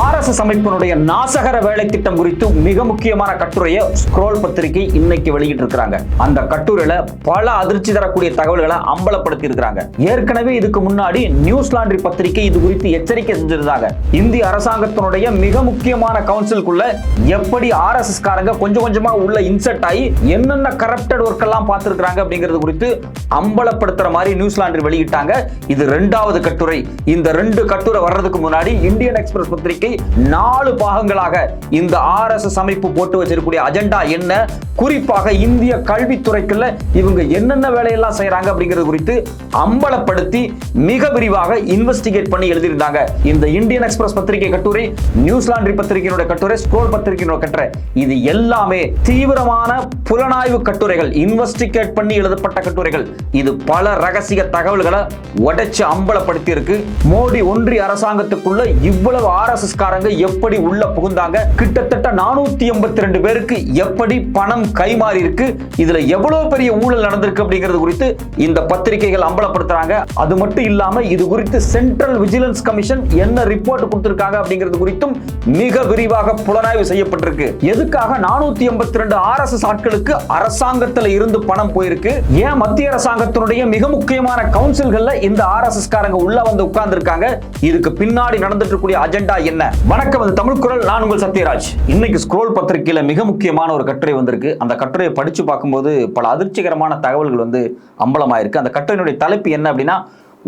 RSS அமைப்பினுடைய நாசகர வேலை திட்டம் குறித்து மிக முக்கியமான கட்டுரையை ஸ்க்ரோல் பத்திரிகை இன்னைக்கு வெளியிட்டிருக்கறாங்க. அந்த கட்டுரையில பல அதிர்ச்சி தரக்கூடிய தகவல்களை அம்பலப்படுத்தி இருக்கிறாங்க ஏற்கனவே இதுக்கு முன்னாடி நியூஸ் லாண்ட்ரி பத்திரிகை இது குறித்து எச்சரிக்கை செஞ்சிருந்தாங்க. இந்திய அரசாங்கத்தினுடைய மிக முக்கியமான கவுன்சிலுக்குள்ள எப்படி ஆர்எஸ்எஸ் காரங்க கொஞ்சம் கொஞ்சமா உள்ள இன்செர்ட் ஆகி என்னென்ன கரப்டட் ஒர்க் எல்லாம் பார்த்திருக்காங்க அப்படிங்கிறது குறித்து அம்பலப்படுத்துற மாதிரி நியூஸ் லாண்ட்ரி வெளியிட்டாங்க. இது ரெண்டாவது கட்டுரை. இந்த ரெண்டு கட்டுரை வர்றதுக்கு முன்னாடி இந்தியன் எக்ஸ்பிரஸ் பத்திரிகை நாலு பாகங்களாக இந்த ஆர்எஸ்எஸ் அமைப்பு போட்டு வச்சிருக்கக்கூடிய அஜெண்டா என்ன? குறிப்பாக இந்திய கல்வித்துறைக்குள்ள இவங்க என்னென்ன வேலையெல்லாம் செய்யறாங்க அப்படிங்கிறது குறித்து அம்பலப்படுத்தி மிக விரிவாக இன்வெஸ்டிகேட் பண்ணி எழுதியிருந்தாங்க. இந்த இந்தியன் எக்ஸ்பிரஸ் பத்திரிகை கட்டுரை நியூஸ் பத்திரிகையினுடைய கட்டுரை ஸ்க்ரோல் பத்திரிகையினுடைய கட்டுரை இது எல்லாமே தீவிரமான புலனாய்வு கட்டுரைகள் இன்வெஸ்டிகேட் பண்ணி எழுதப்பட்ட கட்டுரைகள். இது பல ரகசிய தகவல்களை உடைச்சு அம்பலப்படுத்தி இருக்கு மோடி ஒன்றிய அரசாங்கத்துக்குள்ள இவ்வளவு ஆர்எஸ்எஸ் காரங்க எப்படி உள்ள புகுந்தாங்க? கிட்டத்தட்ட நானூத்தி எண்பத்தி ரெண்டு பேருக்கு எப்படி பணம் கைமாறி இருக்கு இதுல எவ்வளவு பெரிய ஊழல் நடந்திருக்கு அப்படிங்கிறது குறித்து இந்த பத்திரிகைகள் அம்பலப்படுத்துறாங்க. அது மட்டும் இல்லாம இது குறித்து சென்ட்ரல் விஜிலன்ஸ் கமிஷன் என்ன ரிப்போர்ட் கொடுத்திருக்காங்க அப்படிங்கிறது குறித்தும் மிக விரிவாக புலனாய்வு செய்யப்பட்டிருக்கு. எதுக்காக நானூத்தி எண்பத்தி ரெண்டு ஆர்எஸ்எஸ் ஆட்களுக்கு அரசாங்கத்துல இருந்து பணம் போயிருக்கு? ஏன் மத்திய அரசாங்கத்தினுடைய மிக முக்கியமான கவுன்சில்கள்ல இந்த ஆர்எஸ்எஸ் காரங்க உள்ள வந்து உட்கார்ந்து இருக்காங்க இதுக்கு பின்னாடி நடந்துட்டு இருக்கக்கூடிய அஜெண்டா என்ன? வணக்கம் அது தமிழ் குரல். நான் உங்கள் சத்யராஜ். இன்னைக்கு ஸ்க்ரோல் பத்திரிகையில மிக முக்கியமான ஒரு கட்டுரை வந்திருக்கு. அந்த கட்டுரையை படிச்சு பார்க்கும்போது பல அதிர்ச்சிகரமான தகவல்கள் வந்து அம்பலமாயிருக்கு. அந்த கட்டுரையினுடைய தலைப்பு என்ன அப்படின்னா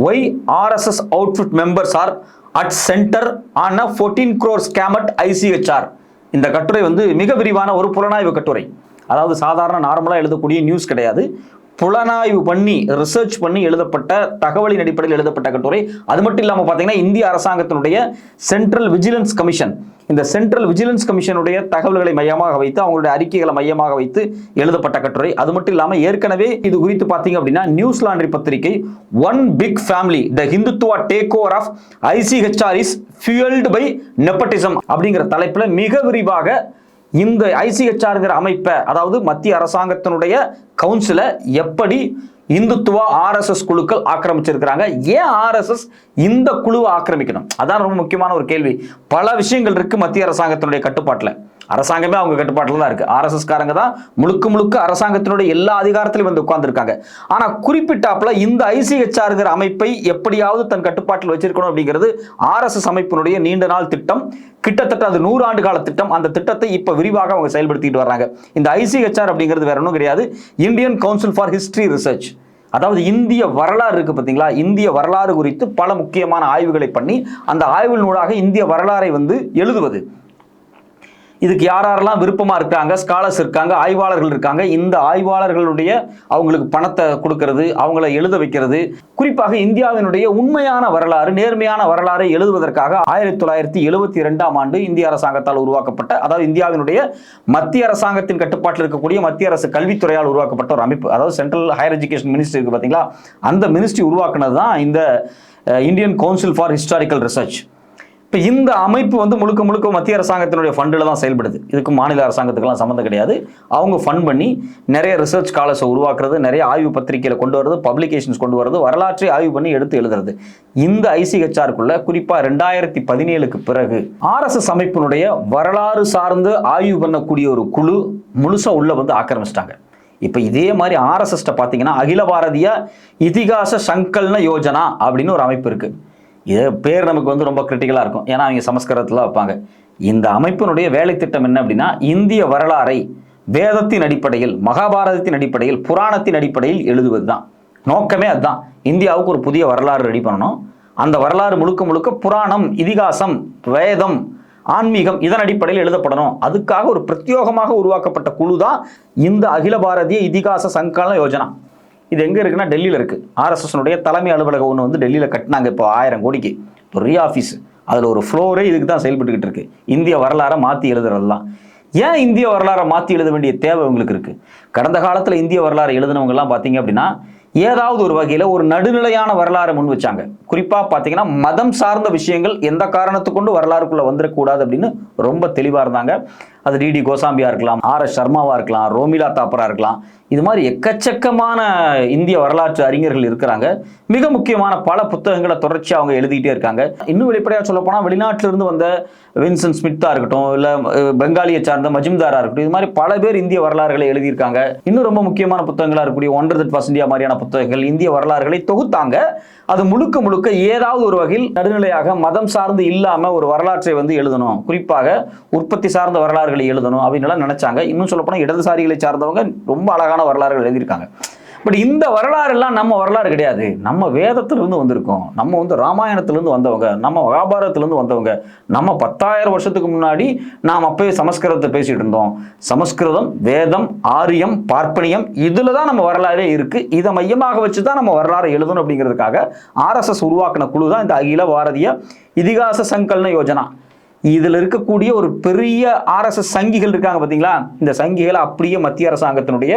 why RSS outfit members are at centre on a fourteen crore scam at ICHR இந்த கட்டுரை வந்து மிக விரிவான ஒரு புலனாய்வு கட்டுரை. அதாவது சாதாரண நார்மலாக எழுதக்கூடிய நியூஸ் கிடையாது. புலனாய்வு பண்ணி ரிசர்ச் பண்ணி எழுதப்பட்ட தகவலின் அடிப்படையில் எழுதப்பட்ட கட்டுரை. அது மட்டும் இல்லாமல் பார்த்தீங்கன்னா இந்திய அரசாங்கத்தினுடைய சென்ட்ரல் விஜிலன்ஸ் கமிஷன் இந்த சென்ட்ரல் விஜிலன்ஸ் கமிஷனுடைய தகவல்களை மையமாக வைத்து அவங்களுடைய அறிக்கைகளை மையமாக வைத்து எழுதப்பட்ட கட்டுரை. அது மட்டும் இல்லாமல் ஏற்கனவே இது குறித்து பார்த்தீங்க அப்படின்னா நியூஸ் லாண்ட்ரி பத்திரிகை one big family the Hindutva take over of ICHR is fuelled by nepotism அப்படிங்கிற தலைப்பில் மிக விரிவாக இந்த ஐசிஹெச்ஆருங்கிற அமைப்பை அதாவது மத்திய அரசாங்கத்தினுடைய கவுன்சிலை எப்படி இந்துத்துவ ஆர்எஸ்எஸ் குழுக்கள் ஆக்கிரமிச்சிருக்கிறாங்க ஏன் ஆர்எஸ்எஸ் இந்த குழுவை ஆக்கிரமிக்கணும்? அதான் ரொம்ப முக்கியமான ஒரு கேள்வி. பல விஷயங்கள் இருக்கு மத்திய அரசாங்கத்தினுடைய கட்டுப்பாட்டில். அரசாங்கமே அவங்க கட்டுப்பாட்டில் தான் இருக்கு. ஆர்எஸ்எஸ் காரங்க தான் முழுக்க முழுக்க அரசாங்கத்தினுடைய எல்லா அதிகாரத்திலையும் வந்து உட்கார்ந்துருக்காங்க. ஆனா குறிப்பிட்டாப்புல இந்த ஐசிஹெச்ஆர்ங்கிற அமைப்பை எப்படியாவது தன் கட்டுப்பாட்டில் வச்சிருக்கணும் அப்படிங்கிறது ஆர்எஸ்எஸ் அமைப்பினுடைய நீண்ட நாள் திட்டம். கிட்டத்தட்ட அது நூறு ஆண்டு கால திட்டம். அந்த திட்டத்தை இப்ப விரிவாக அவங்க செயல்படுத்திட்டு வர்றாங்க. இந்த ஐசிஹெச்ஆர் அப்படிங்கிறது வேற ஒன்றும் கிடையாது. Indian council for history research. அதாவது இந்திய வரலாறு இருக்கு பார்த்தீங்களா இந்திய வரலாறு குறித்து பல முக்கியமான ஆய்வுகளை பண்ணி அந்த ஆய்வினூடாக இந்திய வரலாறை வந்து எழுதுவது. இதுக்கு யார் யாரெல்லாம் விருப்பமாக இருக்காங்க ஸ்காலர்ஸ் இருக்காங்க ஆய்வாளர்கள் இருக்காங்க இந்த ஆய்வாளர்களுடைய அவங்களுக்கு பணத்தை கொடுக்கறது அவங்கள எழுத வைக்கிறது. குறிப்பாக இந்தியாவினுடைய உண்மையான வரலாறு நேர்மையான வரலாறை எழுதுவதற்காக ஆயிரத்தி தொள்ளாயிரத்தி எழுபத்தி ரெண்டாம் ஆண்டு இந்திய அரசாங்கத்தால் உருவாக்கப்பட்ட அதாவது இந்தியாவினுடைய மத்திய அரசாங்கத்தின் கட்டுப்பாட்டில் இருக்கக்கூடிய மத்திய அரசு கல்வித்துறையால் உருவாக்கப்பட்ட ஒரு அமைப்பு. அதாவது சென்ட்ரல் ஹையர் எஜுகேஷன் மினிஸ்ட்ரி இருக்கு பார்த்தீங்களா அந்த மினிஸ்ட்ரி உருவாக்குனது தான் இந்த Indian council for historical research இப்போ இந்த அமைப்பு வந்து முழுக்க முழுக்க மத்திய அரசாங்கத்தினுடைய ஃபண்டில் தான் செயல்படுது. இதுக்கு மாநில அரசாங்கத்துக்கெல்லாம் சம்மந்தம் கிடையாது. அவங்க ஃபண்ட் பண்ணி நிறைய ரிசர்ச் காலர்ஸை உருவாக்குறது நிறைய ஆய்வு பத்திரிகையில் கொண்டு வரது பப்ளிகேஷன்ஸ் கொண்டு வரது வரலாற்றை ஆய்வு பண்ணி எடுத்து எழுதுறது. இந்த ஐசிஹெச்ஆருக்குள்ள குறிப்பாக ரெண்டாயிரத்தி பதினேழுக்கு பிறகு ஆர்எஸ்எஸ் அமைப்பினுடைய வரலாறு சார்ந்து ஆய்வு பண்ணக்கூடிய ஒரு குழு முழுசாக உள்ளே வந்து ஆக்கிரமிச்சிட்டாங்க. இப்போ இதே மாதிரி ஆர்எஸ்எஸ்ட்டை பார்த்தீங்கன்னா அகில பாரதிய இதிகாச சங்கல்ன யோஜனா அப்படின்னு ஒரு அமைப்பு இருக்குது இது பேர் நமக்கு வந்து ரொம்ப கிரிட்டிக்கலாக இருக்கும். ஏன்னா அவங்க சமஸ்கிருதத்தில் வைப்பாங்க. இந்த அமைப்பினுடைய வேலை திட்டம் என்ன அப்படின்னா இந்திய வரலாறை வேதத்தின் அடிப்படையில் மகாபாரதத்தின் அடிப்படையில் புராணத்தின் அடிப்படையில் எழுதுவது தான் நோக்கமே அதுதான். இந்தியாவுக்கு ஒரு புதிய வரலாறு ரெடி பண்ணணும். அந்த வரலாறு முழுக்க முழுக்க புராணம் இதிகாசம் வேதம் ஆன்மீகம் இதன் அடிப்படையில் எழுதப்படணும். அதுக்காக ஒரு பிரத்யோகமாக உருவாக்கப்பட்ட குழு தான் இந்த அகில பாரதிய இதிகாச சங்கலன யோஜனா. இது எங்கே இருக்குன்னா டெல்லியில் இருக்குது ஆர்எஸ்எஸ்னுடைய தலைமை அலுவலகம் ஒன்று வந்து டெல்லியில் கட்டினாங்க இப்போ ஆயிரம் கோடிக்கு. பெரிய ஆஃபீஸ் அதில் ஒரு ஃப்ளோரே இதுக்கு தான் செயல்பட்டுக்கிட்டு இருக்கு. இந்திய வரலாறை மாற்றி எழுதுறதெல்லாம் ஏன் இந்திய வரலாறை மாற்றி எழுத வேண்டிய தேவை உங்களுக்கு இருக்குது கடந்த காலத்தில் இந்திய வரலாறு எழுதினவங்கலாம் பார்த்தீங்க அப்படின்னா ஏதாவது ஒரு வகையில் ஒரு நடுநிலையான வரலாறை முன் வச்சாங்க. குறிப்பாக பார்த்தீங்கன்னா மதம் சார்ந்த விஷயங்கள் எந்த காரணத்துக்கு கொண்டு வரலாறுக்குள்ளே வந்துடக்கூடாது அப்படின்னு ரொம்ப தெளிவாக இருந்தாங்க. அது டிடி கோசாம்பியா இருக்கலாம் ஆர் எஸ் சர்மாவா இருக்கலாம் ரோமிலா தாப்பரா இருக்கலாம். இது மாதிரி எக்கச்சக்கமான இந்திய வரலாற்று அறிஞர்கள் இருக்கிறாங்க. மிக முக்கியமான பல புத்தகங்களை தொடர்ச்சி அவங்க எழுதிக்கிட்டே இருக்காங்க. இன்னும் வெளிப்படையாக சொல்ல போனால் வெளிநாட்டிலிருந்து வந்த வின்சன் ஸ்மித்தா இருக்கட்டும் இல்லை பெங்காலியை சார்ந்த மஜும்தாரா இருக்கட்டும் இது மாதிரி பல பேர் இந்திய வரலாறுகளை எழுதியிருக்காங்க. இன்னும் ரொம்ப முக்கியமான புத்தகங்களாக இருக்கக்கூடிய ஒன்றர் தட் ஃபர்ஸ்ட் இந்தியா மாதிரியான புத்தகங்கள் இந்திய வரலாறுகளை தொகுத்தாங்க. அது முழுக்க முழுக்க ஏதாவது ஒரு வகையில் நடுநிலையாக மதம் சார்ந்து இல்லாம ஒரு வரலாற்றை வந்து எழுதணும். குறிப்பாக உற்பத்தி சார்ந்த வரலாறுகளை எழுதணும் அப்படின்னு எல்லாம் நினைச்சாங்க. இன்னும் சொல்லப்போனால் இடதுசாரிகளை சார்ந்தவங்க ரொம்ப அழகான வரலாறுகள் எழுதியிருக்காங்க. பட் இந்த வரலாறுலாம் நம்ம வரலாறு கிடையாது. நம்ம வேதத்திலிருந்து வந்திருக்கோம். நம்ம வந்து ராமாயணத்திலேருந்து வந்தவங்க நம்ம மகாபாரதத்திலேருந்து வந்தவங்க நம்ம பத்தாயிரம் வருஷத்துக்கு முன்னாடி நாம் அப்போயே சமஸ்கிருதத்தை பேசிகிட்டு இருந்தோம். சமஸ்கிருதம் வேதம் ஆரியம் பார்ப்பனியம் இதில் தான் நம்ம வரலாறே இருக்குது இதை மையமாக வச்சு தான் நம்ம வரலாறு எழுதணும் அப்படிங்கிறதுக்காக ஆர்எஸ்எஸ் உருவாக்கின குழு தான் இந்த அகில பாரதிய இதிகாச சங்கல்ன யோஜனா. இதில் இருக்கக்கூடிய ஒரு பெரிய ஆர்எஸ்எஸ் சங்கிகள் இருக்காங்க பார்த்தீங்களா? இந்த சங்கிகளை அப்படியே மத்திய அரசாங்கத்தினுடைய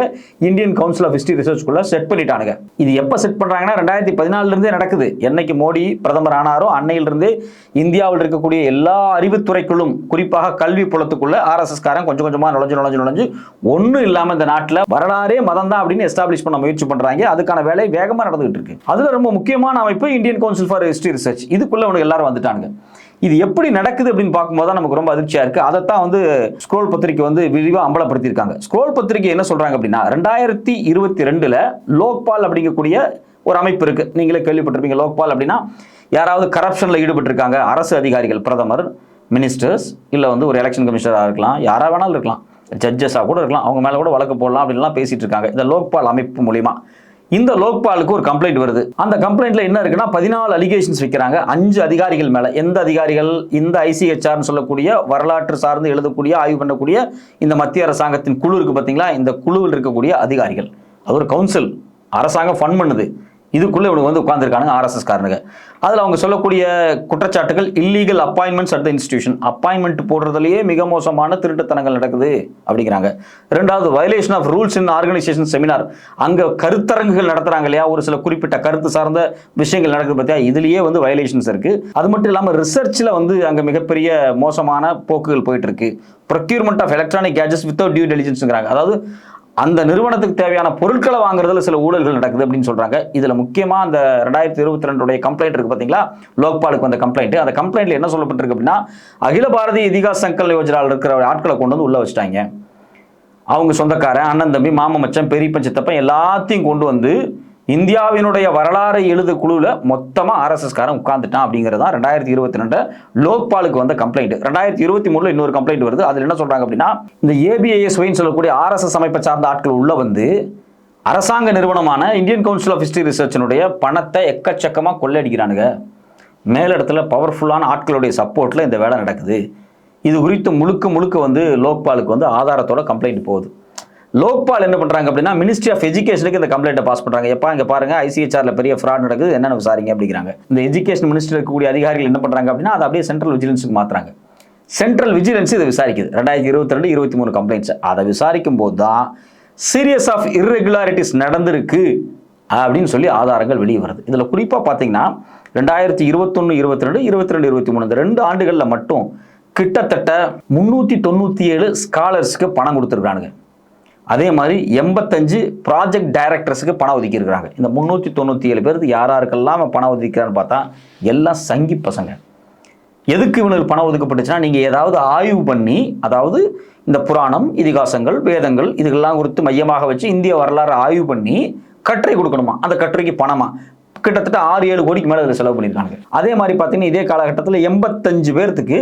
இந்தியன் கவுன்சில் ஆஃப் ஹிஸ்டரி ரிசர்ச்குள்ளே செட் பண்ணிட்டானுங்க. இது எப்போ செட் பண்ணுறாங்கன்னா ரெண்டாயிரத்தி பதினாலிருந்தே நடக்குது. என்னைக்கு மோடி பிரதமர் ஆனாரோ அன்னையிலிருந்து இந்தியாவில் இருக்கக்கூடிய எல்லா அறிவுத்துறைக்குள்ளும் குறிப்பாக கல்வி புலத்துக்குள்ளே ஆர்எஸ்எஸ் காரன் கொஞ்சம் கொஞ்சமாக நுழைஞ்சு நுழைஞ்சு நுழைஞ்சு ஒன்றும் இல்லாமல் இந்த நாட்டில் வரலாறே மதம் தான் அப்படின்னு எஸ்டாப்ளிஷ் பண்ண முயற்சி பண்ணுறாங்க அதுக்கான வேலை வேகமாக நடந்துகிட்டு இருக்கு. அதில் ரொம்ப முக்கியமான அமைப்பு Indian council for history research இதுக்குள்ள உனக்கு எல்லாரும் வந்துட்டானுங்க. இது எப்படி நடக்குது அப்படின்னு பார்க்கும்போது தான் நமக்கு ரொம்ப அதிர்ச்சியா இருக்கு. அதைத்தான் வந்து ஸ்க்ரோல் பத்திரிக்கை வந்து விரிவாக அம்பலப்படுத்தியிருக்காங்க. ஸ்க்ரோல் பத்திரிக்கை என்ன சொல்றாங்க அப்படின்னா ரெண்டாயிரத்தி இருபத்தி ரெண்டுல லோக்பால் அப்படிங்கக்கூடிய ஒரு அமைப்பு இருக்கு. நீங்களே கேள்விப்பட்டிருப்பீங்க லோக்பால் அப்படின்னா யாராவது கரப்ஷன்ல ஈடுபட்டிருக்காங்க அரசு அதிகாரிகள் பிரதமர் மினிஸ்டர்ஸ் இல்லை வந்து ஒரு எலெக்ஷன் கமிஷனராக இருக்கலாம் யாராக வேணாலும் இருக்கலாம் ஜட்ஜஸாக கூட இருக்கலாம் அவங்க மேலே கூட வழக்கு போடலாம் அப்படின்லாம் பேசிகிட்டு இருக்காங்க. இந்த லோக்பால் அமைப்பு மூலியமா. இந்த லோக்பாலுக்கு ஒரு கம்ப்ளைண்ட் வருது. அந்த கம்ப்ளைண்ட்ல என்ன இருக்குன்னா பதினாலு அலிகேஷன்ஸ் வைக்கிறாங்க. அஞ்சு அதிகாரிகள் மேல. எந்த அதிகாரிகள்? இந்த ஐசிஹெச்ஆர்னு சொல்லக்கூடிய வரலாற்று சார்ந்து எழுதக்கூடிய ஆய்வு பண்ணக்கூடிய இந்த மத்திய அரசாங்கத்தின் குழு இருக்கு பாத்தீங்களா? இந்த குழுவில் இருக்கக்கூடிய அதிகாரிகள். அது ஒரு கவுன்சில் அரசாங்கம் ஃபன் பண்ணுது. இதுக்குள்ளே இவனுக்கு வந்து உட்காந்துருக்கானுங்க ஆர்எஸ்எஸ் காரனுங்க. அதில் அவங்க சொல்லக்கூடிய குற்றச்சாட்டுகள் illegal appointments at the institution appointment போடுறதுலேயே மிக மோசமான திருட்டுத்தனங்கள் நடக்குது அப்படிங்கிறாங்க. ரெண்டாவது violation of rules in organisation seminar அங்கே கருத்தரங்குகள் நடத்துகிறாங்க இல்லையா? ஒரு சில குறிப்பிட்ட கருத்து சார்ந்த விஷயங்கள் நடக்குது பார்த்தியா இதுலேயே வந்து வயலேஷன்ஸ் இருக்குது அது மட்டும் இல்லாமல் ரிசர்ச்சில் வந்து அங்கே மிகப்பெரிய மோசமான போக்குகள் போயிட்டு இருக்கு. ப்ரொக்யூர்மெண்ட் ஆஃப் எலக்ட்ரானிக் கேஜஸ் வித்தவுட் டியூ டெலிஜென்ஸ்ங்கிறாங்க அதாவது அந்த நிறுவனத்துக்கு தேவையான பொருட்களை வாங்குறதுல சில ஊழல்கள் நடக்குது அப்படின்னு சொல்றாங்க. இதுல முக்கியமா அந்த ரெண்டாயிரத்தி இருபத்தி ரெண்டுடைய கம்ப்ளைண்ட் இருக்கு பாத்தீங்களா? லோக்பாலுக்கு வந்த கம்ப்ளைண்ட் அந்த கம்ப்ளைண்ட்ல என்ன சொல்லப்பட்டிருக்கு அப்படின்னா அகில பாரதிய இதிகாஸ் சங்கல் யோஜனால் இருக்கிற ஆட்களை கொண்டு வந்து உள்ள வச்சுட்டாங்க. அவங்க சொந்தக்காரன் அண்ணன் தம்பி மாமன் மச்சான் பெரியப்பன் சித்தப்பன் எல்லாத்தையும் கொண்டு வந்து இந்தியாவினுடைய வரலாறை எழுது குழுவில் மொத்தமாக ஆர்எஸ்எஸ்காரன் உட்காந்துட்டான் அப்படிங்கிறது தான் ரெண்டாயிரத்தி இருபத்தி ரெண்டு லோக்பாலுக்கு வந்த கம்ப்ளைண்ட் ரெண்டாயிரத்தி இருபத்தி மூணுல இன்னொரு கம்ப்ளைண்ட் வருது. அதில் என்ன சொல்கிறாங்க அப்படின்னா இந்த ஏபிஐஎஸ் ஒயின்னு சொல்லக்கூடிய ஆர்எஸ்எஸ் அமைப்பை சார்ந்த ஆட்கள் உள்ள வந்து அரசாங்க நிறுவனமான இந்தியன் கவுன்சில் ஆஃப் ஹிஸ்டரி ரிசர்ச்சினுடைய பணத்தை எக்கச்சக்கமாக கொள்ளையடிக்கிறானுங்க. மேலிடத்தில் பவர்ஃபுல்லான ஆட்களுடைய சப்போர்ட்டில் இந்த வேலை நடக்குது. இது குறித்து முழுக்க முழுக்க வந்து லோக்பாலுக்கு வந்து ஆதாரத்தோட கம்ப்ளைண்ட் போகுது. லோக்பால் என்ன பண்றாங்க அப்படின்னா மினிஸ்ட்ரி ஆஃப் எஜுகேஷனுக்கு இந்த கம்ப்ளைண்ட்டை பாஸ் பண்றாங்க. எப்பா இங்க பாருங்க ஐசிஹெச்ஆர்ல பெரிய ஃப்ராட் நடக்குது என்னென்ன விசாரிங்க அப்படிங்கிறாங்க. இந்த எஜுகேஷன் மினிஸ்டர் இருக்கக்கூடிய அதிகாரிகள் என்ன பண்றாங்க அப்படின்னா அதை அப்படியே சென்ட்ரல் விஜிலன்ஸுக்கு மாத்துறாங்க. சென்ட்ரல் விஜிலன்ஸ் இதை விசாரிக்குது. ரெண்டாயிரத்தி இருபத்தி ரெண்டு இருபத்தி மூணு கம்ப்ளைண்ட்ஸ் அதை விசாரிக்கும் போது தான் சீரியஸ் ஆஃப் இர்ரெகுலாரிட்டிஸ் நடந்திருக்கு அப்படின்னு சொல்லி ஆதாரங்கள் வெளியே வருது. இதில் குறிப்பாக பார்த்தீங்கன்னா ரெண்டாயிரத்தி இருபத்தொன்று இருபத்தி ரெண்டு இருபத்தி ரெண்டு இருபத்தி மூணு இந்த ரெண்டு ஆண்டுகளில் மட்டும் கிட்டத்தட்ட முந்நூற்றி தொண்ணூற்றி ஏழு ஸ்காலர்ஸ்க்கு பணம் கொடுத்துருக்கானுங்க அதே மாதிரி எண்பத்தஞ்சு ப்ராஜெக்ட் டைரக்டர்ஸுக்கு பணம் ஒதுக்கியிருக்கிறாங்க. இந்த முந்நூற்றி தொண்ணூற்றி ஏழு பேருக்கு யார் யாருக்கெல்லாம் பணம் ஒதுக்கிறான்னு பார்த்தா எல்லாம் சங்கி பசங்க. எதுக்கு இவனுக்கு பணம் ஒதுக்கப்பட்டுச்சுன்னா நீங்கள் ஏதாவது ஆய்வு பண்ணி அதாவது இந்த புராணம் இதிகாசங்கள் வேதங்கள் இதுக்கெல்லாம் குறித்து மையமாக வச்சு இந்திய வரலாறு ஆய்வு பண்ணி கட்டுரை கொடுக்கணுமா? அந்த கட்டுரைக்கு பணமா? கிட்டத்தட்ட ஆறு ஏழு கோடிக்கு மேலே அதில் செலவு பண்ணியிருக்காங்க அதே மாதிரி பார்த்தீங்கன்னா இதே காலகட்டத்தில் எண்பத்தஞ்சு பேர்த்துக்கு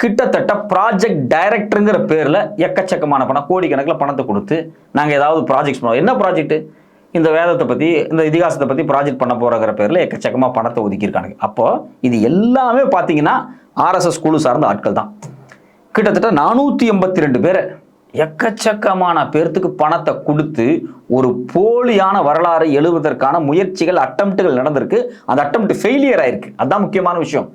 கிட்டத்தட்ட ப்ராஜெக்ட் டைரக்டருங்கிற பேரில் எக்கச்சக்கமான பணம் கோடிக்கணக்கில் பணத்தை கொடுத்து நாங்கள் ஏதாவது ப்ராஜெக்ட்ஸ் பண்ணுவோம். என்ன ப்ராஜெக்ட் இந்த வேதத்தை பற்றி இந்த இதிகாசத்தை பற்றி ப்ராஜெக்ட் பண்ண போகிறங்கிற பேரில் எக்கச்சக்கமாக பணத்தை ஒதுக்கியிருக்காங்க அப்போது இது எல்லாமே பார்த்தீங்கன்னா ஆர்எஸ்எஸ் குழு சார்ந்த ஆட்கள் தான். கிட்டத்தட்ட நானூற்றி எண்பத்தி ரெண்டு பேரை எக்கச்சக்கமான பேர்த்துக்கு பணத்தை கொடுத்து ஒரு போலியான வரலாறை எழுவதற்கான முயற்சிகள் அட்டம்ப்ட்டுகள் நடந்திருக்கு. அந்த அட்டம்ப்ட் ஃபெயிலியர் ஆயிருக்கு. அதுதான் முக்கியமான விஷயம்.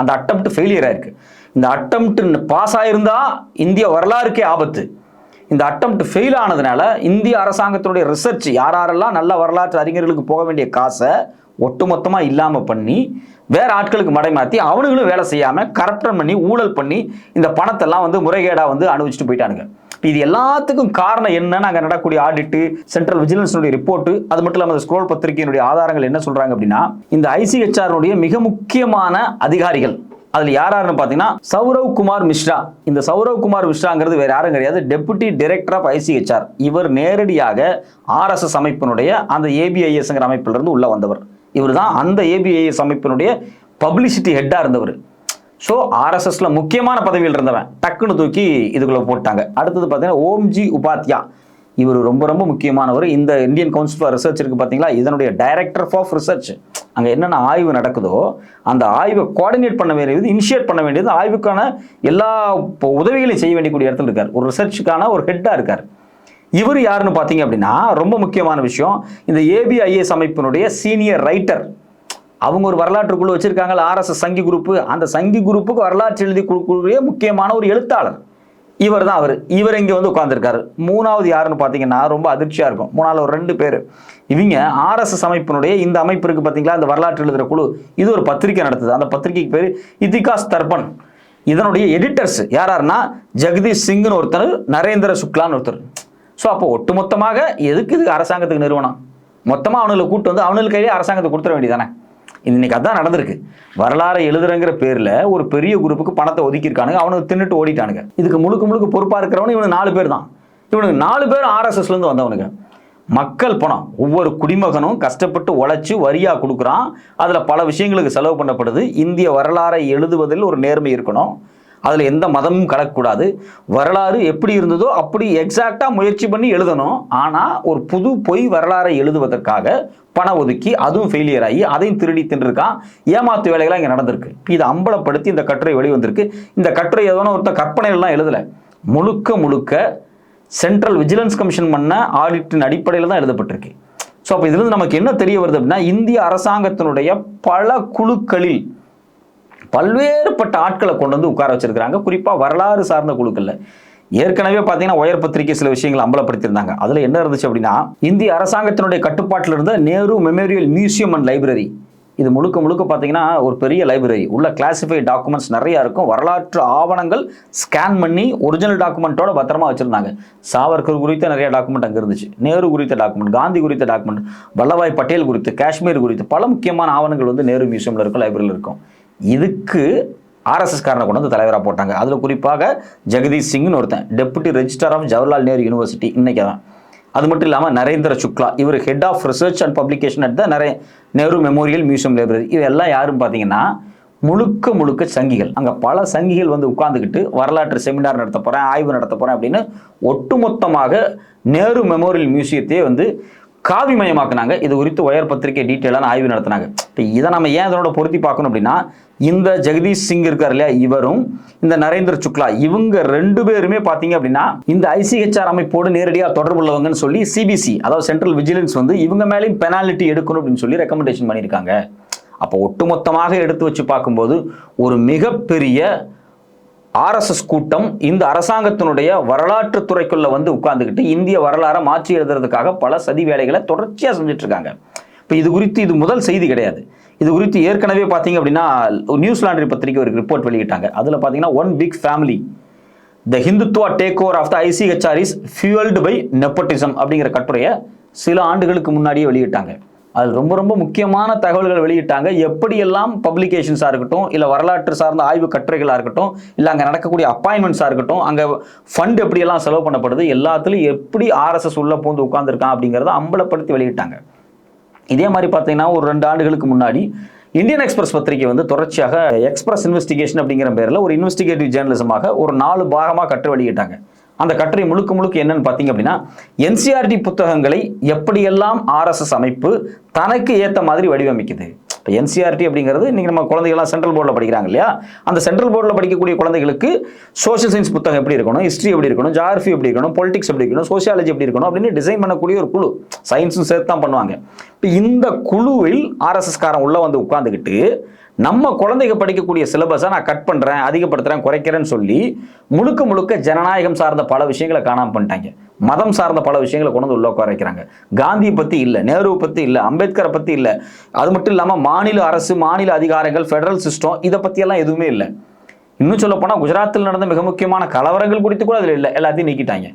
அந்த அட்டம்ப்ட் ஃபெயிலியர் ஆயிருக்கு. இந்த அட்டம்ப்ட் பாஸ் ஆயிருந்தா இந்திய வரலாறுக்கே ஆபத்து. இந்த அட்டம்ப்ட் ஃபெயில் ஆனதுனால இந்திய அரசாங்கத்தினுடைய ரிசர்ச் யார் யாரெல்லாம் நல்ல வரலாற்று அறிஞர்களுக்கு போக வேண்டிய காசை ஒட்டுமொத்தமாக இல்லாமல் பண்ணி வேற ஆட்களுக்கு மடை அவனுங்களும் வேலை செய்யாமல் கரப்டன் பண்ணி ஊழல் பண்ணி இந்த பணத்தெல்லாம் வந்து முறைகேடாக வந்து அனுபவிச்சுட்டு போயிட்டானுங்க. இது எல்லாத்துக்கும் காரணம் என்னன்னு அங்கே நடக்கக்கூடிய ஆடிட்டு சென்ட்ரல் விஜிலன்ஸுடைய ரிப்போர்ட் அது மட்டும் இல்லாமல் ஸ்க்ரோல் பத்திரிகையினுடைய ஆதாரங்கள் என்ன சொல்றாங்க அப்படின்னா இந்த ஐசிஹெச்ஆர் மிக முக்கியமான அதிகாரிகள் அதுல யார் யாருன்னு பாத்தீங்கன்னா சௌரவ் குமார் மிஸ்ரா. இந்த சௌரவ் குமார் மிஸ்ராங்கிறது வேற யாரும் கிடையாது. டெபுட்டி டைரக்டர் ஆஃப் ஐசிஹெச்ஆர் இவர் நேரடியாக ஆர்எஸ்எஸ் அமைப்பினுடைய அந்த ஏபிஐஎஸ்ங்கிற அமைப்பிலிருந்து இருந்து உள்ள வந்தவர். இவர் தான் அந்த ஏபிஐஎஸ் அமைப்பினுடைய பப்ளிசிட்டி ஹெட்டா இருந்தவர். ஸோ ஆர்எஸ்எஸ்ல முக்கியமான பதவியில் இருந்தவன். டக்குன்னு தூக்கி இதுக்குள்ள போட்டாங்க. அடுத்தது பார்த்தீங்கன்னா ஓம்ஜி உபாத்யா. இவர் ரொம்ப ரொம்ப முக்கியமானவர். இந்த இந்தியன் கவுன்சில் ஃபார் ரிசர்ச் இருக்கு பார்த்தீங்களா இதனுடைய டைரக்டர் ஆஃப் ரிசர்ச் அங்கே என்னென்ன ஆய்வு நடக்குதோ அந்த ஆய்வை கோஆர்டினேட் பண்ண வேண்டியது இனிஷியேட் பண்ண வேண்டியது ஆய்வுக்கான எல்லா இப்போ உதவிகளையும் செய்ய வேண்டியக்கூடிய இடத்துல இருக்கார். ஒரு ரிசர்ச்சுக்கான ஒரு ஹெட்டாக இருக்கார். இவர் யாருன்னு பார்த்தீங்க அப்படின்னா ரொம்ப முக்கியமான விஷயம். இந்த ஏபிஐஎஸ் அமைப்பினுடைய சீனியர் ரைட்டர் அவங்க ஒரு வரலாற்றுக்குள்ளே வச்சுருக்காங்க ஆர்எஸ்எஸ் சங்கி குரூப்பு அந்த சங்கி குரூப்புக்கு வரலாற்று எழுதி கொடுக்கக்கூடிய முக்கியமான ஒரு எழுத்தாளர். இவர் தான் அவர். இவர் இங்கே வந்து உட்காந்துருக்காரு மூணாவது யாருன்னு பார்த்தீங்கன்னா ரொம்ப அதிர்ச்சியாக இருக்கும். மூணாவது ஒரு ரெண்டு பேர். இவங்க ஆர்எஸ்எஸ் அமைப்பினுடைய இந்த அமைப்பு இருக்குது பார்த்தீங்களா? இந்த வரலாற்று எழுதுகிற குழு. இது ஒரு பத்திரிக்கை நடத்துது. அந்த பத்திரிக்கைக்கு பேர் இதிகாஸ் தர்பன். இதனுடைய எடிட்டர்ஸ் யார் யாருன்னா ஜெகதீஷ் சிங்னு ஒருத்தர் நரேந்திர சுக்லான்னு ஒருத்தர். ஸோ அப்போ ஒட்டுமொத்தமாக எதுக்கு இது அரசாங்கத்துக்கு நிறுவனம்? மொத்தமாக அவனுங்களை கூப்பிட்டு வந்து அவனுக்கு கையிலே அரசாங்கத்தை கொடுத்துட வேண்டியதானே இன்னைக்கு அதான் நடந்திருக்கு. வரலாறு எழுதுறங்கிற பேரில் ஒரு பெரிய குரூப்புக்கு பணத்தை ஒதுக்கியிருக்கானுங்க. அவனுக்கு தின்னுட்டு ஓடிட்டானுங்க. இதுக்கு முழுக்க முழுக்க பொறுப்பாக இருக்கிறவனு இவனுக்கு நாலு பேர் தான். இவனுக்கு நாலு பேர் ஆர்எஸ்எஸ்லேருந்து வந்தவனுங்க. மக்கள் பணம். ஒவ்வொரு குடிமகனும் கஷ்டப்பட்டு உழைச்சி வரியாக கொடுக்குறான். அதில் பல விஷயங்களுக்கு செலவு பண்ணப்படுது. இந்திய வரலாறை எழுதுவதில் ஒரு நேர்மை இருக்கணும். அதில் எந்த மதமும் கலக்கக்கூடாது வரலாறு எப்படி இருந்ததோ அப்படி எக்ஸாக்டாக முயற்சி பண்ணி எழுதணும். ஆனால் ஒரு புது பொய் வரலாறை எழுதுவதற்காக பணம் ஒதுக்கி அதுவும் ஃபெயிலியர் ஆகி அதையும் திருடி தின்றுருக்கான் ஏமாத்து வேலைகள்லாம் இங்கே நடந்திருக்கு. இதை அம்பலப்படுத்தி இந்த கட்டுரை வெளிவந்திருக்கு. இந்த கட்டுரை எதோ ஒருத்தர் கற்பனைகள்லாம் எழுதலை. முழுக்க முழுக்க சென்ட்ரல் விஜிலன்ஸ் கமிஷன் பண்ண ஆடிட்டின் அடிப்படையில் தான் எழுதப்பட்டிருக்கு. ஸோ அப்போ இதுலேருந்து நமக்கு என்ன தெரிய வருது அப்படின்னா இந்திய அரசாங்கத்தினுடைய பல குழுக்களில் பல்வேறுபட்ட ஆட்களை கொண்டு வந்து உட்கார வச்சிருக்கிறாங்க. குறிப்பாக வரலாறு சார்ந்த குழுக்கள்ல. ஏற்கனவே பார்த்தீங்கன்னா உயர் பத்திரிகை சில விஷயங்களை அம்பலப்படுத்தியிருந்தாங்க. அதில் என்ன இருந்துச்சு அப்படின்னா இந்திய அரசாங்கத்தினுடைய கட்டுப்பாட்டில் இருந்த Nehru memorial museum and library. இது முழுக்க முழுக்க பார்த்தீங்கன்னா ஒரு பெரிய லைப்ரரி. உள்ள கிளாசிஃபைட் டாக்குமெண்ட்ஸ் நிறைய இருக்கும். வரலாற்று ஆவணங்கள் ஸ்கேன் பண்ணி ஒரிஜினல் டாக்குமெண்ட்டோட பத்திரமா வச்சிருந்தாங்க. சாவர்கர் குறித்த நிறைய டாக்குமெண்ட் அங்கே இருந்துச்சு. நேரு குறித்த டாக்குமெண்ட் காந்தி குறித்த டாக்குமெண்ட் வல்லபாய் பட்டேல் குறித்து காஷ்மீர் குறித்து பல முக்கியமான ஆவணங்கள் வந்து நேரு மியூசியமில் இருக்கும் லைப்ரரியில் இருக்கும். இதுக்கு ஆர்எஸ்எஸ் காரனை கொண்டு வந்து தலைவராக போட்டாங்க. அதில் குறிப்பாக ஜெகதீஷ் சிங்னு ஒருத்தன் deputy registrar of Jawaharlal Nehru university இன்னைக்கு தான் அது மட்டும் இல்லாமல் நரேந்திர சுக்லா இவர் head of research and publication at the நிறைய நேரு மெமோரியல் மியூசியம் லைப்ரரி இதெல்லாம் யாரும் பார்த்தீங்கன்னா முழுக்க முழுக்க சங்கிகள். அங்கே பல சங்கிகள் வந்து உட்காந்துக்கிட்டு வரலாற்று செமினார் நடத்த போகிறேன் ஆய்வு நடத்த போகிறேன் அப்படின்னு ஒட்டுமொத்தமாக நேரு மெமோரியல் மியூசியத்தையே வந்து காவிமயமாக்குனாங்க இது குறித்து ஒயர் பத்திரிகை டீட்டெயிலான ஆய்வு நடத்தினாங்க. இப்போ இதை நம்ம ஏன் இதனோட பொருத்தி பார்க்கணும் அப்படின்னா இந்த ஜெகதீஷ் சிங் இருக்கார் இல்லையா இவரும் இந்த நரேந்திர சுக்லா இவங்க ரெண்டு பேருமே பார்த்தீங்க அப்படின்னா இந்த ஐசிஹெச்ஆர் அமைப்போடு நேரடியாக தொடர்புள்ளவங்கன்னு சொல்லி சிபிசி அதாவது சென்ட்ரல் விஜிலன்ஸ் வந்து இவங்க மேலேயும் பெனாலிட்டி எடுக்கணும் அப்படின்னு சொல்லி ரெக்கமெண்டேஷன் பண்ணியிருக்காங்க. அப்போ ஒட்டுமொத்தமாக எடுத்து வச்சு பார்க்கும்போது ஒரு மிகப்பெரிய ஆர்எஸ்எஸ் கூட்டம் இந்த அரசாங்கத்தினுடைய வரலாற்று துறைக்குள்ள வந்து உட்கார்ந்துக்கிட்டு இந்திய வரலாறை மாற்றி எழுதுறதுக்காக பல சதி வேலைகளை தொடர்ச்சியாக செஞ்சுட்டு இருக்காங்க இப்போ இது குறித்து இது முதல் செய்தி கிடையாது. இது குறித்து ஏற்கனவே பார்த்தீங்க அப்படின்னா நியூஸ் பத்திரிகை ஒரு ரிப்போர்ட் வெளியிட்டாங்க. அதில் பார்த்தீங்கன்னா one big family the Hindutva take over of the ICHR is fuelled by nepotism அப்படிங்கிற கட்டுரையை சில ஆண்டுகளுக்கு முன்னாடியே வெளியிட்டாங்க. அதில் ரொம்ப ரொம்ப முக்கியமான தகவல்கள் வெளியிட்டாங்க. எப்படியெல்லாம் பப்ளிகேஷன்ஸாக இருக்கட்டும் இல்லை வரலாற்று சார்ந்த ஆய்வு கட்டுரைகளாக இருக்கட்டும் இல்லை அங்கே நடக்கக்கூடிய அப்பாயின்மெண்ட்ஸாக இருக்கட்டும் அங்கே ஃபண்ட் எப்படியெல்லாம் செலவு பண்ணப்படுது எல்லாத்துலேயும் எப்படி ஆர்எஸ்எஸ் உள்ள பூந்து உட்காந்துருக்கான் அப்படிங்கிறத அம்பலப்படுத்தி வெளியிட்டாங்க. இதே மாதிரி பார்த்தீங்கன்னா ஒரு ரெண்டு ஆண்டுகளுக்கு முன்னாடி இந்தியன் எக்ஸ்பிரஸ் பத்திரிகை வந்து தொடர்ச்சியாக எக்ஸ்பிரஸ் இன்வெஸ்டிகேஷன் அப்படிங்கிற பேரில் ஒரு இன்வெஸ்டிகேட்டிவ் ஜேர்னலிசமாக ஒரு நாலு பாகமாக கற்று வெளியிட்டாங்க. அந்த கட்டுரை முழுக்க முழுக்க என்னன்னு பார்த்தீங்க அப்படின்னா என்சிஆர்டி புத்தகங்களை எப்படியெல்லாம் ஆர்எஸ்எஸ் அமைப்பு தனக்கு ஏற்ற மாதிரி வடிவமைக்குது. இப்போ என்சிஆர்டி அப்படிங்கிறது இன்றைக்கி நம்ம குழந்தைகள்லாம் சென்ட்ரல் போர்டில் படிக்கிறாங்க இல்லையா? அந்த சென்ட்ரல் போர்டில் படிக்கக்கூடிய குழந்தைகளுக்கு சோஷியல் சயின்ஸ் புத்தகம் எப்படி இருக்கணும் ஹிஸ்ட்ரி எப்படி இருக்கணும் ஜாகிரஃபி எப்படி இருக்கணும் பொலிட்டிக்ஸ் எப்படி இருக்கணும் சோசியாலஜி எப்படி இருக்கணும் அப்படின்னு டிசைன் பண்ணக்கூடிய ஒரு குழு. சயின்ஸும் சேர்த்து தான் பண்ணுவாங்க. இப்போ இந்த குழுவில் ஆர்எஸ்எஸ்காரன் உள்ளே வந்து உட்காந்துக்கிட்டு நம்ம குழந்தைங்க படிக்கக்கூடிய சிலபஸை நான் கட் பண்ணுறேன் அதிகப்படுத்துகிறேன் குறைக்கிறேன்னு சொல்லி முழுக்க முழுக்க ஜனநாயகம் சார்ந்த பல விஷயங்களை காணாம பண்ணிட்டாங்க மதம் சார்ந்த பல விஷயங்களை கொண்டு வந்து உள்ள குறைக்கிறாங்க காந்தியை பற்றி இல்லை நேருவை பற்றி இல்லை அம்பேத்கரை பற்றி இல்லை. அது மட்டும் இல்லாமல் மாநில அரசு மாநில அதிகாரங்கள் ஃபெடரல் சிஸ்டம் இதை பற்றியெல்லாம் எதுவுமே இல்லை. இன்னும் சொல்ல போனால் குஜராத்தில் நடந்த மிக முக்கியமான கலவரங்கள் குறித்து கூட அதில் இல்லை. எல்லாத்தையும் நீக்கிட்டாங்க.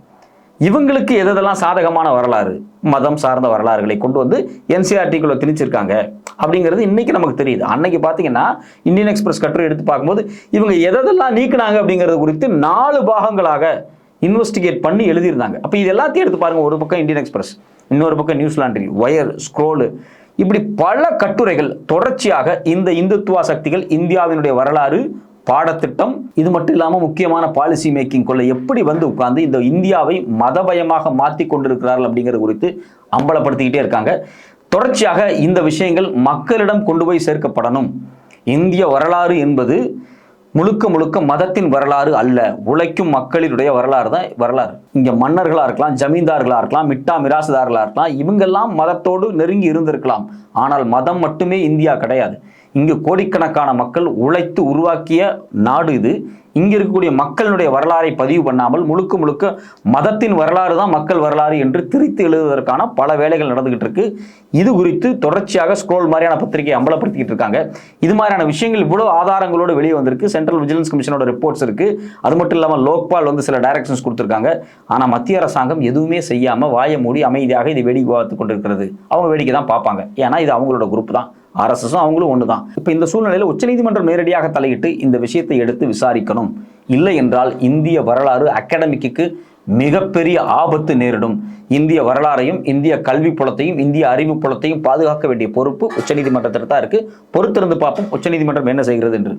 இவங்களுக்கு எதெல்லாம் சாதகமான வரலாறு மதம் சார்ந்த வரலாறுகளை கொண்டு வந்து என்சிஆர்டிக்குள்ள திணிச்சிருக்காங்க அப்படிங்கிறது இன்னைக்கு நமக்கு தெரியுது. அன்னைக்கு பார்த்தீங்கன்னா இந்தியன் எக்ஸ்பிரஸ் கட்டுரை எடுத்து பார்க்கும்போது இவங்க எதெல்லாம் நீக்கினாங்க அப்படிங்கிறது குறித்து நாலு பாகங்களாக இன்வெஸ்டிகேட் பண்ணி எழுதியிருந்தாங்க. அப்போ இது எல்லாத்தையும் எடுத்து பாருங்க ஒரு பக்கம் இந்தியன் எக்ஸ்பிரஸ் இன்னொரு பக்கம் நியூசிலாண்டில் ஒயர் ஸ்க்ரோலு இப்படி பல கட்டுரைகள் தொடர்ச்சியாக இந்த இந்துத்துவா சக்திகள் இந்தியாவினுடைய வரலாறு பாடத்திட்டம் இது மட்டும் இல்லாமல் முக்கியமான பாலிசி மேக்கிங் கொள்ள எப்படி வந்து உட்கார்ந்து இந்த இந்தியாவை மதபயமாக மாற்றி கொண்டிருக்கிறார்கள் அப்படிங்கிறது குறித்து அம்பலப்படுத்திக்கிட்டே இருக்காங்க. தொடர்ச்சியாக இந்த விஷயங்கள் மக்களிடம் கொண்டு போய் சேர்க்கப்படணும். இந்திய வரலாறு என்பது முழுக்க முழுக்க மதத்தின் வரலாறு அல்ல உழைக்கும் மக்களினுடைய வரலாறு தான் வரலாறு. இங்க மன்னர்களா இருக்கலாம் ஜமீன்தார்களா இருக்கலாம் மிட்டா மிராசுதார்களா இருக்கலாம் இவங்கெல்லாம் மதத்தோடு நெருங்கி இருந்திருக்கலாம். ஆனால் மதம் மட்டுமே இந்தியா கிடையாது. இங்கு கோடிக்கணக்கான மக்கள் உழைத்து உருவாக்கிய நாடு இது. இங்கே இருக்கக்கூடிய மக்களினுடைய வரலாறை பதிவு பண்ணாமல் முழுக்க முழுக்க மதத்தின் வரலாறு தான் மக்கள் வரலாறு என்று திரித்து எழுதுவதற்கான பல வேலைகள் நடந்துகிட்டு இருக்கு. இது குறித்து தொடர்ச்சியாக ஸ்க்ரோல் மாதிரியான பத்திரிகை அம்பலப்படுத்திக்கிட்டு இருக்காங்க. இது மாதிரியான விஷயங்கள் இவ்வளவு ஆதாரங்களோடு வெளியே வந்திருக்கு. சென்ட்ரல் விஜிலன்ஸ் கமிஷனோட ரிப்போர்ட்ஸ் இருக்கு. அது மட்டும் இல்லாமல் லோக்பால் வந்து சில டைரக்ஷன்ஸ் கொடுத்துருக்காங்க. ஆனால் மத்திய அரசாங்கம் எதுவுமே செய்யாமல் வாயை மூடி அமைதியாக இதை வேடிக்கை பார்த்து கொண்டிருக்கிறது. அவங்க வேடிக்கை தான் பார்ப்பாங்க. ஏன்னா இது அவங்களோட குரூப் தான். ஆர்எஸ்எஸும் அவங்களும் ஒன்று தான் இப்போ இந்த சூழ்நிலையில் உச்சநீதிமன்றம் நேரடியாக தலையிட்டு இந்த விஷயத்தை எடுத்து விசாரிக்கணும். இல்லை என்றால் இந்திய வரலாறு அகாடமிக்கு மிகப்பெரிய ஆபத்து நேரிடும். இந்திய வரலாறையும் இந்திய கல்வி புலத்தையும் இந்திய அறிவு புலத்தையும் பாதுகாக்க வேண்டிய பொறுப்பு உச்சநீதிமன்றத்திற்கு தான் இருக்கு. பொறுத்திருந்து பார்ப்போம் உச்சநீதிமன்றம் என்ன செய்கிறது என்று.